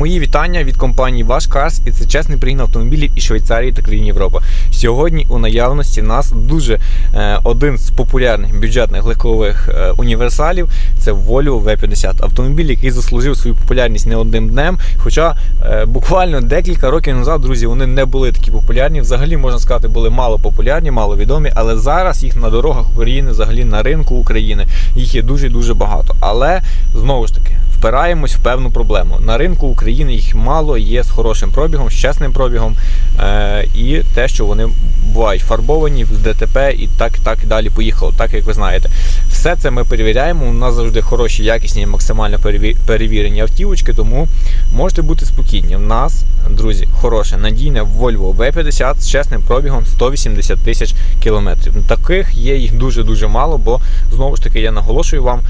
Мої вітання від компанії Ваш Cars і це чесний пригін автомобілів із Швейцарії та країн Європи. Сьогодні у наявності нас дуже е, один з популярних бюджетних легкових е, універсалів. Це Volvo V50. Автомобіль, який заслужив свою популярність не одним днем. Хоча е, буквально декілька років назад, друзі, вони не були такі популярні. Взагалі можна сказати, були мало популярні, мало відомі. Але зараз їх на дорогах України, взагалі на ринку України, їх є дуже дуже багато. Але знову ж таки впираємось в певну проблему. На ринку України їх мало є з хорошим пробігом, з чесним пробігом, е, і те, що вони бувають фарбовані в ДТП і так, так далі поїхало, так як ви знаєте. Все це ми перевіряємо. У нас завжди хороші, якісні, максимально перевірені автівочки, тому можете бути спокійні. У нас, друзі, хороше, надійне Volvo V50 з чесним пробігом 180 тисяч кілометрів. Таких є їх дуже-дуже мало, бо знову ж таки я наголошую вам,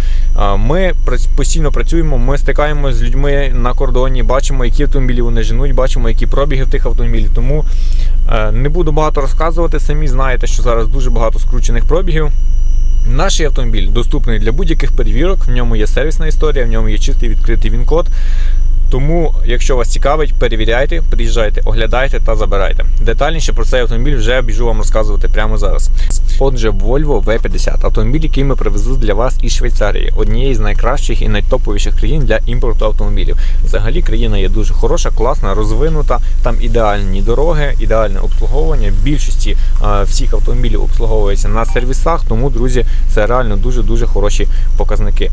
ми постійно працюємо, ми стикаємося з людьми на кордоні, бачимо, які автомобілі вони женуть, бачимо, які пробіги в тих автомобілів. Тому е, не буду багато розказувати. Самі знаєте, що зараз дуже багато скручених пробігів. Наш автомобіль доступний для будь-яких перевірок. В ньому є сервісна історія, в ньому є чистий відкритий він-код. Тому, якщо вас цікавить, перевіряйте, приїжджайте, оглядайте та забирайте. Детальніше про цей автомобіль вже біжу вам розказувати прямо зараз. Отже, Volvo V50 автомобіль, який ми привезли для вас із Швейцарії, однієї з найкращих і найтоповіших країн для імпорту автомобілів. Взагалі країна є дуже хороша, класна, розвинута. Там ідеальні дороги, ідеальне обслуговування. Більшості е, всіх автомобілів обслуговується на сервісах. Тому, друзі, це реально дуже дуже хороші показники.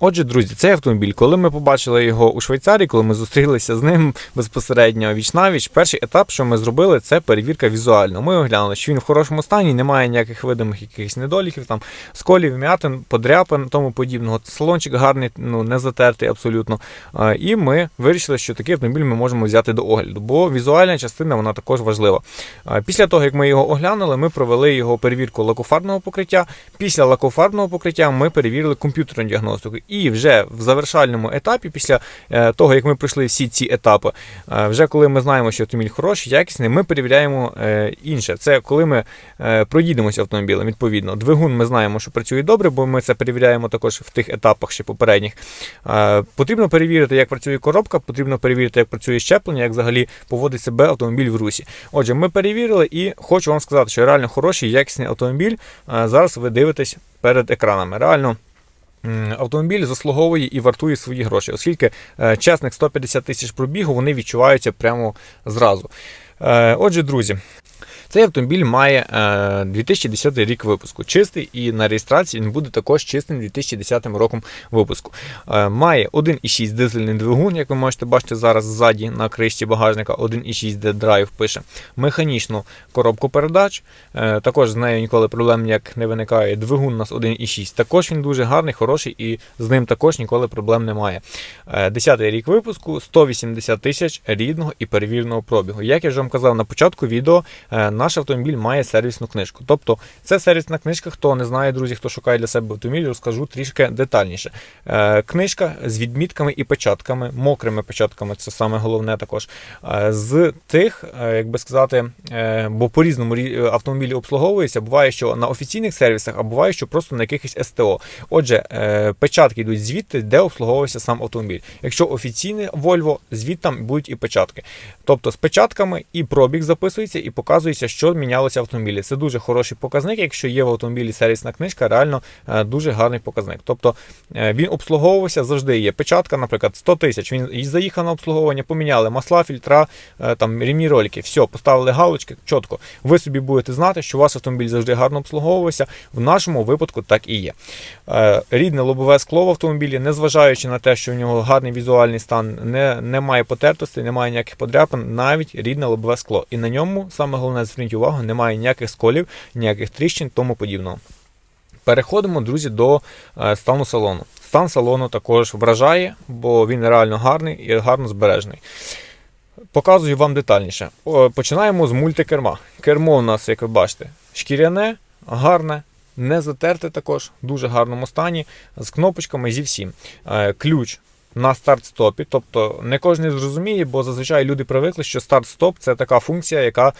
Отже, друзі, цей автомобіль, коли ми побачили його у Швейцарії, коли ми зустрілися з ним безпосередньо віч навіч, перший етап, що ми зробили, це перевірка візуально. Ми оглянули, що він в хорошому стані, немає ніяких видимих якихось недоліків, там сколів, м'ятин, подряпин, тому подібного. Салончик гарний, ну не затертий абсолютно. І ми вирішили, що такий автомобіль ми можемо взяти до огляду, бо візуальна частина вона також важлива. Після того, як ми його оглянули, ми провели його перевірку лакофарбного покриття. Після лакофарбного покриття ми перевірили комп'ютерну діагностику. І вже в завершальному етапі, після е, того, як ми пройшли всі ці етапи, е, вже коли ми знаємо, що автомобіль хороший, якісний, ми перевіряємо е, інше. Це коли ми проїдемося автомобілем. Відповідно, двигун ми знаємо, що працює добре, бо ми це перевіряємо також в тих етапах ще попередніх. Потрібно перевірити, як працює коробка, потрібно перевірити, як працює щеплення, як взагалі поводить себе автомобіль в русі. Отже, ми перевірили і хочу вам сказати, що реально хороший, якісний автомобіль. Зараз ви дивитесь перед екранами. Реально. Автомобіль заслуговує і вартує свої гроші, оскільки е, чесних 150 тисяч пробігу вони відчуваються прямо зразу. Е, Отже, друзі, цей автомобіль має е, 2010 рік випуску. Чистий і на реєстрації він буде також чистим 2010 роком випуску. Е, має 1,6 дизельний двигун, як ви можете бачити зараз ззаді на кришці багажника 1,6 D-Drive пише. Механічну коробку передач. Е, також з нею ніколи проблем ніяк не виникає. Двигун у нас 1,6. Також він дуже гарний, хороший і з ним також ніколи проблем немає. Е, 10 рік випуску, 180 тисяч рідного і перевіреного пробігу. Як я вже вам казав на початку відео, е, наш автомобіль має сервісну книжку. Тобто, це сервісна книжка. Хто не знає, друзі, хто шукає для себе автомобіль, розкажу трішки детальніше. Е, Книжка з відмітками і печатками, мокрими печатками, це саме головне також. Е, З тих, як би сказати, бо по-різному автомобілі обслуговуються. Буває, що на офіційних сервісах, а буває, що просто на якихось СТО. Отже, печатки йдуть звідти, де обслуговується сам автомобіль. Якщо офіційне Volvo, звідти будуть і печатки. Тобто з печатками і пробіг записується, і показується, що мінялося в автомобілі. Це дуже хороший показник. Якщо є в автомобілі сервісна книжка, реально е, дуже гарний показник. Тобто е, він обслуговувався, завжди є печатка, наприклад, 100 тисяч. Він і заїхав на обслуговування, поміняли масла, фільтра, е, там рівні ролики. Все, поставили галочки, чітко. Ви собі будете знати, що у вас автомобіль завжди гарно обслуговувався. В нашому випадку так і є. Рідне лобове скло в автомобілі, незважаючи на те, що в нього гарний візуальний стан, не, немає потертостей, немає ніяких подряпин, навіть рідне лобове скло. І на ньому саме головне зверніть увагу, немає ніяких сколів, ніяких тріщин, тому подібного. Переходимо, друзі, до е, стану салону. Стан салону також вражає, бо він реально гарний і гарно збережений. Показую вам детальніше. Починаємо з мультикерма. Кермо у нас, як ви бачите, шкіряне, гарне, не затерте також, в дуже гарному стані, з кнопочками зі всім. Е, Ключ на старт-стопі. Тобто не кожен зрозуміє, бо зазвичай люди привикли, що старт-стоп це така функція, яка е,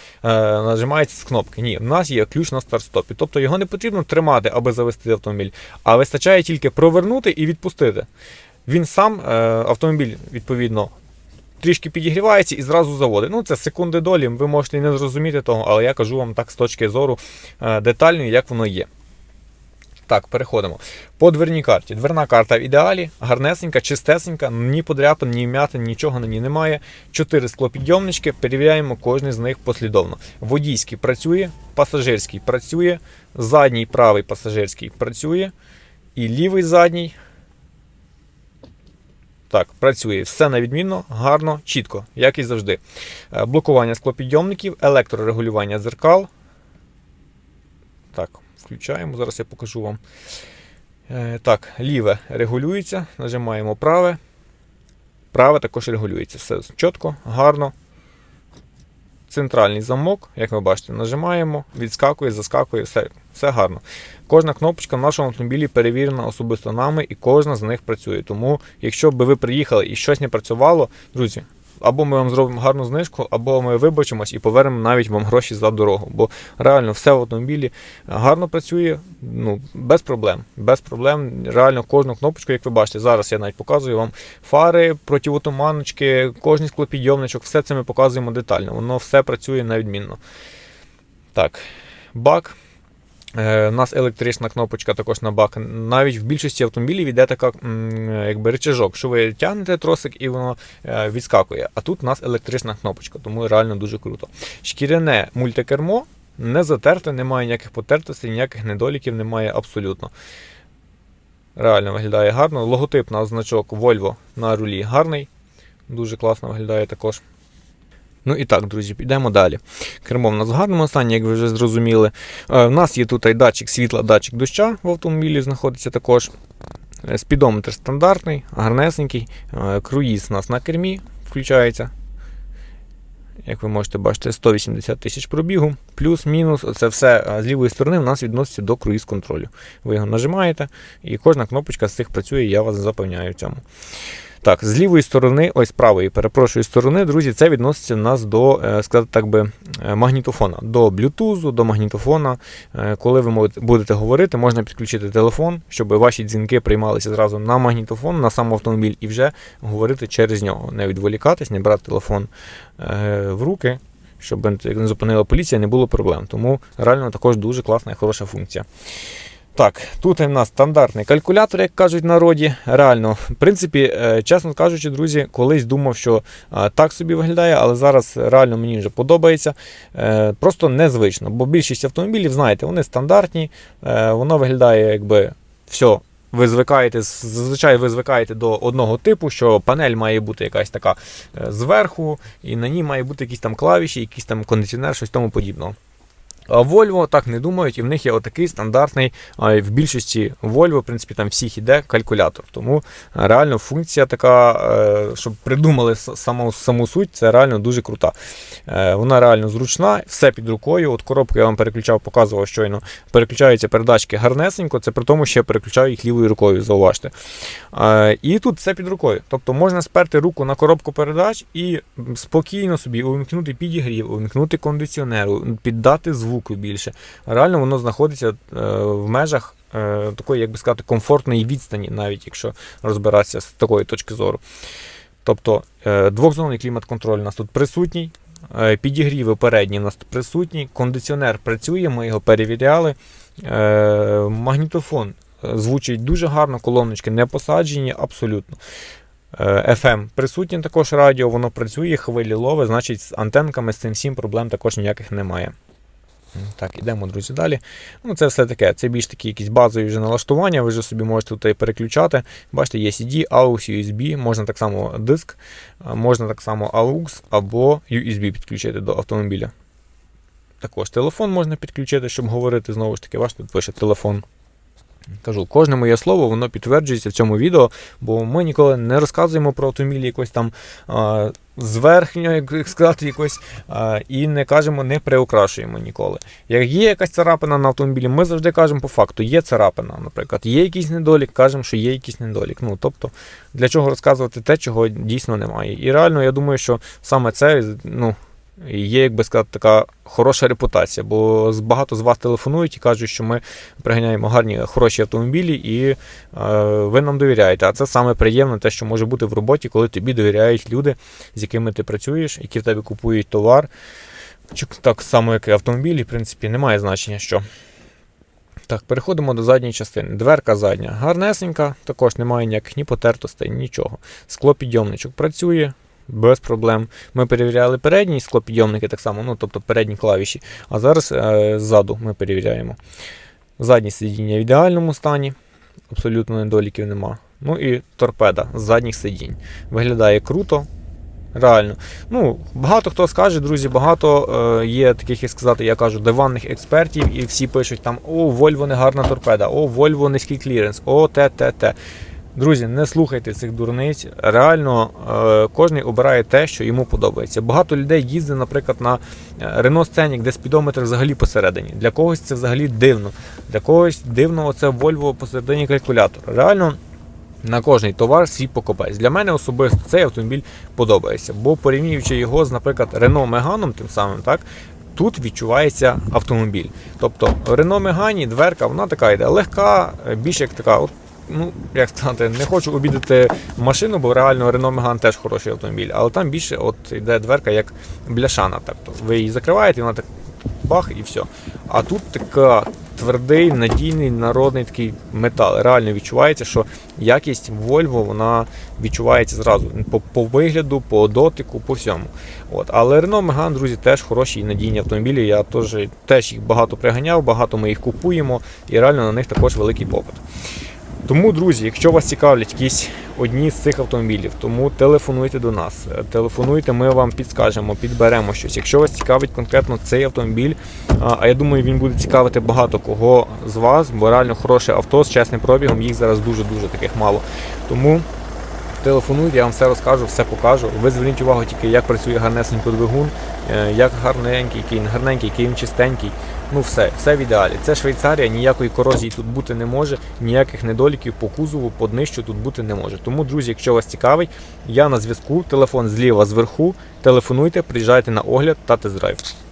нажимається з кнопки. Ні, в нас є ключ на старт-стопі. Тобто його не потрібно тримати, аби завести автомобіль, а вистачає тільки провернути і відпустити. Він сам, е, автомобіль, відповідно, трішки підігрівається і зразу заводить. Ну, це секунди долі, ви можете і не зрозуміти того, але я кажу вам так з точки зору е, детальної, як воно є. Так, переходимо. По дверній карті. Дверна карта в ідеалі, гарнесенька, чистесенька, ні подряпин, ні вмятин, нічого на ній немає. Чотири склопідйомнички, перевіряємо кожен з них послідовно. Водійський працює, пасажирський працює, задній правий пасажирський працює, і лівий задній. Так, працює. Все на відмінно, гарно, чітко, як і завжди. Е, Блокування склопідйомників, електрорегулювання дзеркал. Так, включаємо. Зараз я покажу вам. Е, Так, ліве регулюється, нажимаємо праве. Праве також регулюється. Все чітко, гарно. Центральний замок, як ви бачите, нажимаємо, відскакує, заскакує, все, все гарно. Кожна кнопочка в нашому автомобілі перевірена особисто нами, і кожна з них працює. Тому, якщо б ви приїхали і щось не працювало, друзі, або ми вам зробимо гарну знижку, або ми вибачимось і повернемо навіть вам гроші за дорогу. Бо реально все в автомобілі гарно працює, ну, без проблем. Без проблем. Реально кожну кнопочку, як ви бачите, зараз я навіть показую вам фари, противотуманочки, кожний склопідйомничок, все це ми показуємо детально. Воно все працює на відмінно. Так, бак. Е, У нас електрична кнопочка також на бак. Навіть в більшості автомобілів йде така якби речажок, що ви тягнете тросик і воно е, відскакує. А тут у нас електрична кнопочка, тому реально дуже круто. Шкіряне мультикермо не затерте, немає ніяких потертостей, ніяких недоліків немає абсолютно. Реально виглядає гарно. Логотип на значок Volvo на рулі гарний. Дуже класно виглядає також. Ну і так, друзі, підемо далі. Кермо в нас в гарному стані, як ви вже зрозуміли. Е, У нас є тут і датчик світла, датчик доща в автомобілі знаходиться також. Е, Спідометр стандартний, гарнесенький. Е, Круїз у нас на кермі включається. Як ви можете бачити, 180 тисяч пробігу, плюс-мінус. Це все е, з лівої сторони в нас відноситься до круїз контролю. Ви його нажимаєте, і кожна кнопочка з цих працює, я вас запевняю в цьому. Так, з лівої сторони, ось з правої, перепрошую, сторони, друзі, це відноситься у нас до, е, сказати так би, е, магнітофона, до блютузу, до магнітофона. Е, Коли ви будете говорити, можна підключити телефон, щоб ваші дзвінки приймалися зразу на магнітофон, на сам автомобіль, і вже говорити через нього. Не відволікатись, не брати телефон в руки, щоб не зупинила поліція, не було проблем. Тому реально також дуже класна і хороша функція. Так, тут у нас стандартний калькулятор, як кажуть в народі. Реально, в принципі, е, чесно кажучи, друзі, колись думав, що е, так собі виглядає, але зараз реально мені вже подобається. Е, Просто незвично, бо більшість автомобілів, знаєте, вони стандартні, воно виглядає якби все. Ви звикаєте, зазвичай ви звикаєте до одного типу, що панель має бути якась така зверху, і на ній має бути якісь там клавіші, якийсь там кондиціонер, щось тому подібного. А Volvo так не думають, і в них є отакий стандартний, в більшості Volvo, в принципі, там всіх іде калькулятор. Тому е, реально функція така, е, щоб придумали саму, саму суть, це реально дуже крута. Е, Вона реально зручна, все під рукою. От коробку я вам переключав, показував щойно. Переключаються передачки гарнесенько, це при тому, що я переключаю їх лівою рукою, зауважте. І тут все під рукою. Тобто можна сперти руку на коробку передач і спокійно собі увімкнути підігрів, увімкнути кондиціонер, піддати звуку більше. Реально воно знаходиться е, в межах е, такої, як би сказати, комфортної відстані, навіть якщо розбиратися з такої точки зору. Тобто е, двохзонний клімат-контроль у нас тут присутній. Підігріви передні у нас тут присутні, кондиціонер працює, ми його перевіряли. Магнітофон звучить дуже гарно, колоночки не посаджені, абсолютно. FM присутнє також радіо, воно працює, хвилі лове, значить з антенками з цим всім проблем також ніяких немає. Так, ідемо, друзі, далі. Ну, це все таке. Це більш такі якісь базові вже налаштування, ви вже собі можете тут переключати. Бачите, є CD, AUX, USB, можна так само диск, можна так само AUX або USB підключити до автомобіля. Також телефон можна підключити, щоб говорити знову ж таки, бачите, тут пише телефон. Кажу, кожне моє слово воно підтверджується в цьому відео, бо ми ніколи не розказуємо про автомобілі якось там а, зверхньо, як сказати, якось, а, і не кажемо, не приукрашуємо ніколи. Як є якась царапина на автомобілі, ми завжди кажемо по факту, є царапина, наприклад, є якийсь недолік, кажемо, що є якийсь недолік. Ну, тобто, для чого розказувати те, чого дійсно немає. І реально, я думаю, що саме це ну, є, як би сказати, така хороша репутація, бо багато з вас телефонують і кажуть, що ми приганяємо гарні, хороші автомобілі, і е, ви нам довіряєте. А це саме приємне, те, що може бути в роботі, коли тобі довіряють люди, з якими ти працюєш, які в тебе купують товар. Чи так само, як і автомобілі, в принципі, немає значення, що. Так, переходимо до задньої частини. Дверка задня гарнесенька, також немає ніяких ні потертостей, нічого. Склопідйомничок працює без проблем. Ми перевіряли передні склопідйомники так само, ну тобто передні клавіші, а зараз е, ззаду ми перевіряємо. Задні сидіння в ідеальному стані, абсолютно недоліків нема. Ну і торпеда з задніх сидінь. Виглядає круто. Реально. Ну, багато хто скаже, друзі, багато е, є таких, як сказати, я кажу, диванних експертів, і всі пишуть там: о, Volvo не гарна торпеда, о, Volvo низький кліренс, о, те, те, те. Друзі, не слухайте цих дурниць. Реально, е, кожен обирає те, що йому подобається. Багато людей їздить, наприклад, на Renault Scenic, де спідометр взагалі посередині. Для когось це взагалі дивно. Для когось дивно оце Volvo посередині калькулятора. Реально. На кожний товар свій покупець. Для мене особисто цей автомобіль подобається, бо порівнюючи його з, наприклад, Renault Megane, тим самим, так, тут відчувається автомобіль. Тобто Renault Megane дверка, вона така йде легка, е, більш як така, от, ну, як сказати, не хочу обідати машину, бо реально Renault Megane теж хороший автомобіль, але там більше от йде дверка як бляшана. Тобто ви її закриваєте, і вона так бах і все. А тут така твердий, надійний, народний такий метал. Реально відчувається, що якість Volvo вона відчувається зразу по, по вигляду, по дотику, по всьому. От. Але Renault Megane, друзі, теж хороші і надійні автомобілі. Я теж, теж їх багато приганяв, багато ми їх купуємо, і реально на них також великий попит. Тому, друзі, якщо вас цікавлять якісь одні з цих автомобілів, тому телефонуйте до нас. Е, Телефонуйте, ми вам підскажемо, підберемо щось. Якщо вас цікавить конкретно цей автомобіль, а я думаю, він буде цікавити багато кого з вас, бо реально хороше авто з чесним пробігом, їх зараз дуже-дуже таких мало. Тому телефонуйте, я вам все розкажу, все покажу. Ви зверніть увагу тільки, як працює гарнесенько двигун, е, як гарненький, який гарненький, він чистенький. Ну все, все в ідеалі. Це Швейцарія, ніякої корозії тут бути не може, ніяких недоліків по кузову, по днищу тут бути не може. Тому, друзі, якщо вас цікавить, я на зв'язку, телефон зліва зверху. Телефонуйте, приїжджайте на огляд та тест-драйв.